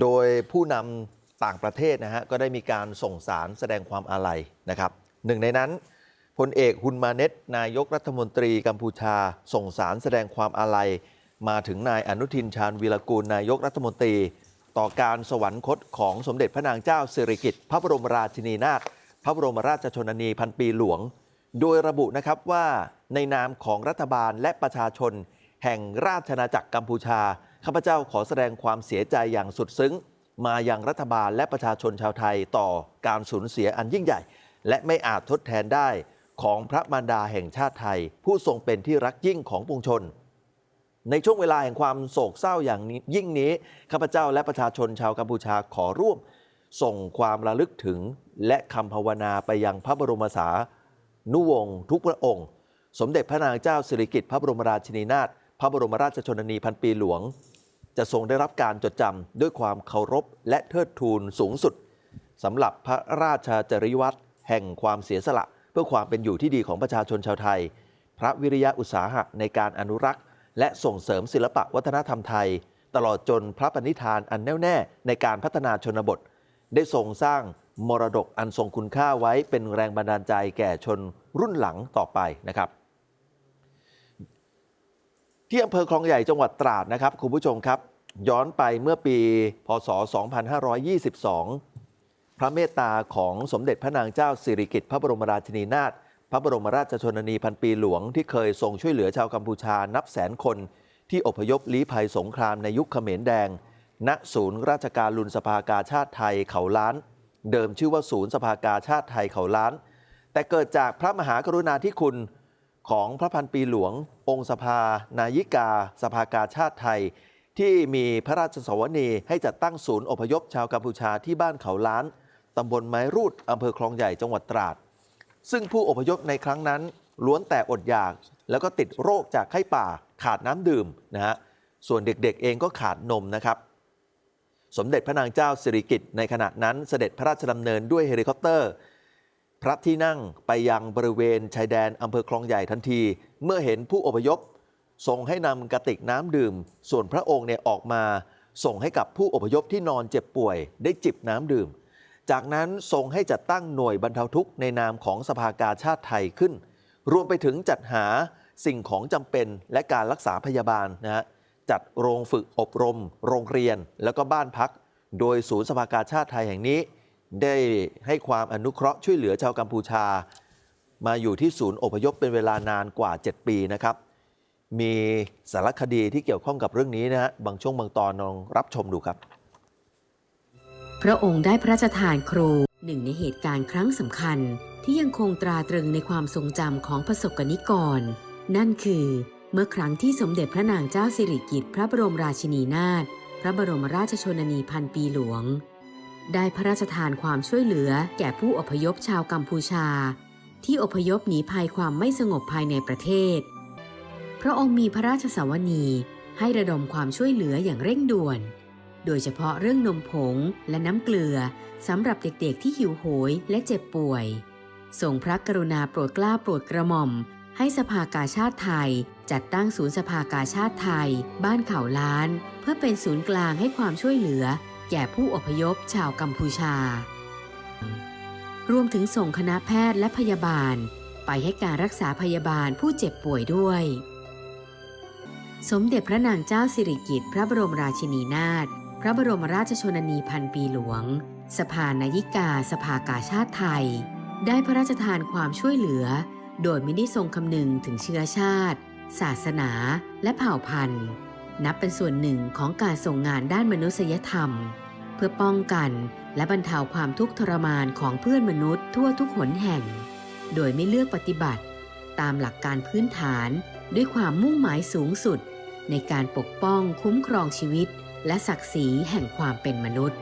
โดยผู้นำต่างประเทศนะฮะก็ได้มีการส่งสารแสดงความอาลัยนะครับหนึ่งในนั้นพลเอกฮุนมาเน็ตนายกรัฐมนตรีกัมพูชา ส่งสารแสดงความอาลัย มาถึงนายอนุทินชาญวีรกูลนายกรัฐมนตรี ต่อการสวรรคตของสมเด็จพระนางเจ้าสิริกิติ์พระบรมราชินีนาถพระบรมราชชนนีพันปีหลวง โดยระบุนะครับว่าในนามของรัฐบาลและประชาชน แห่งราชอาณาจักรกัมพูชา ข้าพเจ้าขอแสดงความเสียใจอย่างสุดซึ้ง มายังรัฐบาลและประชาชนชาวไทยต่อการสูญเสียอันยิ่งใหญ่ และไม่อาจทดแทนได้ของพระมารดาแห่งชาติไทย ผู้ทรงเป็นที่รักยิ่งของปวงชน ในช่วงเวลาแห่งความโศกเศร้าอย่างยิ่งนี้ข้าพเจ้าและประชาชนชาวกัมพูชาขอร่วม ส่งความระลึกถึงและคำภาวนาไปยังพระบรมสานุวงศ์ทุกพระองค์ สมเด็จพระนางเจ้าสิริกิติ์พระบรมราชินีนาถพระบรมราชชนนีพันปีหลวง จะทรงได้รับการจดจำด้วยความเคารพและเทิดทูนสูงสุดสำหรับพระราชาจริยวัตรแห่งความเสียสละ เพื่อความเป็นอยู่ที่ดีของประชาชนชาวไทย พระวิริยะอุตสาหะในการอนุรักษ์ และส่งเสริมศิลปะวัฒนธรรมไทย ตลอดจนพระปณิธานอันแน่วแน่ในการพัฒนาชนบท ได้ทรงสร้างมรดกอันทรงคุณค่าไว้เป็นแรงบันดาลใจแก่ชนรุ่นหลังต่อไปนะครับ ที่อำเภอคลองใหญ่จังหวัดตราดนะครับคุณผู้ชมครับ ย้อนไปเมื่อปี พศ 2522 พระเมตตาของสมเด็จพระนางเจ้าสิริกิติ์พระบรมราชินีนาถพระบรมราชชนนีพันปีหลวงที่เคยทรงช่วยเหลือชาวกัมพูชานับแสนคน ที่อพยพลี้ภัยสงครามในยุคเขมรแดง ณศูนย์ราชการลุนสภากาชาติไทยเขาล้าน เดิมชื่อว่าศูนย์สภากาชาติไทยเขาล้าน แต่เกิดจากพระมหากรุณาธิคุณ ของพระพันปีหลวง องค์สภา นายิกา สภากาชาติไทย ที่มีพระราชสวนีให้จัดตั้งศูนย์อพยพชาวกัมพูชาที่บ้านเขาล้านตำบลไม้รูดอำเภอคลองใหญ่จังหวัดตราด ซึ่งผู้อพยพในครั้งนั้นล้วนแต่อดอยาก แล้วก็ติดโรคจากไข้ป่าขาดน้ำดื่มนะฮะส่วนเด็กๆเองก็ขาดนมนะครับ สมเด็จพระนางเจ้าสิริกิติ์ในขณะนั้นเสด็จพระราชดำเนินด้วยเฮลิคอปเตอร์ พระที่นั่งไปยังบริเวณชายแดนอำเภอคลองใหญ่ทันที เมื่อเห็นผู้อพยพทรงให้นำกระติกน้ำดื่ม ส่วนพระองค์เนี่ยออกมาส่งให้กับผู้อพยพที่นอนเจ็บป่วย ได้จิบน้ำดื่ม จากนั้นทรงให้จัดตั้งหน่วยบรรเทาทุกข์ในนามของสภากาชาติไทยขึ้น รวมไปถึงจัดหาสิ่งของจำเป็นและการรักษาพยาบาลนะฮะจัดโรงฝึกอบรม โรงเรียน แล้วก็บ้านพัก โดยศูนย์สภากาชาติไทยแห่งนี้ ได้ให้ความอนุเคราะห์ช่วยเหลือชาวกัมพูชา มาอยู่ที่ศูนย์อพยพเป็นเวลานานกว่า 7 ปีนะครับ มีสารคดีที่เกี่ยวข้องกับเรื่องนี้นะฮะบางช่วงบางตอนลองรับชมดูครับ พระองค์ได้พระราชทานครูหนึ่งในเหตุการณ์ครั้งสำคัญที่ยังคงตราตรึงในความทรงจำของประสบกนิกร นั่นคือ เมื่อครั้งที่สมเด็จพระนางเจ้าสิริกิติ์พระบรมราชินีนาถพระบรมราชชนนีพันปีหลวง ได้พระราชทานความช่วยเหลือแก่ผู้อพยพชาวกัมพูชา ที่อพยพหนีภัยความไม่สงบภายในประเทศ พระองค์มีพระราชสวนีให้ระดมความช่วยเหลืออย่างเร่งด่วน โดยเฉพาะเรื่องนมผงและน้ำเกลือสำหรับเด็กๆที่หิวโหยและเจ็บป่วยทรงพระกรุณาโปรดกล้าโปรดกระหม่อม ให้สภากาชาติไทย จัดตั้งศูนย์สภากาชาติไทย บ้านเขาล้าน เพื่อเป็นศูนย์กลางให้ความช่วยเหลือ แก่ผู้อพยพชาวกัมพูชา รวมถึงส่งคณะแพทย์และพยาบาลไปให้การรักษาพยาบาลผู้เจ็บป่วยด้วย สมเด็จพระนางเจ้าสิริกิติ์พระบรมราชินีนาถพระบรมราชชนนีพันปีหลวง สภานายิกาสภากาชาติไทย ได้พระราชทานความช่วยเหลือ โดยไม่ได้ทรงคำนึงถึงเชื้อชาติ ศาสนาและเผ่าพันธุ์ นับเป็นส่วนหนึ่งของการส่งงานด้านมนุษยธรรม เพื่อป้องกันและบรรเทาความทุกข์ทรมานของเพื่อนมนุษย์ทั่วทุกหนแห่ง โดยไม่เลือกปฏิบัติ ตามหลักการพื้นฐานด้วยความมุ่งหมายสูงสุด ในการปกป้องคุ้มครองชีวิต และศักดิ์ศรีแห่งความเป็นมนุษย์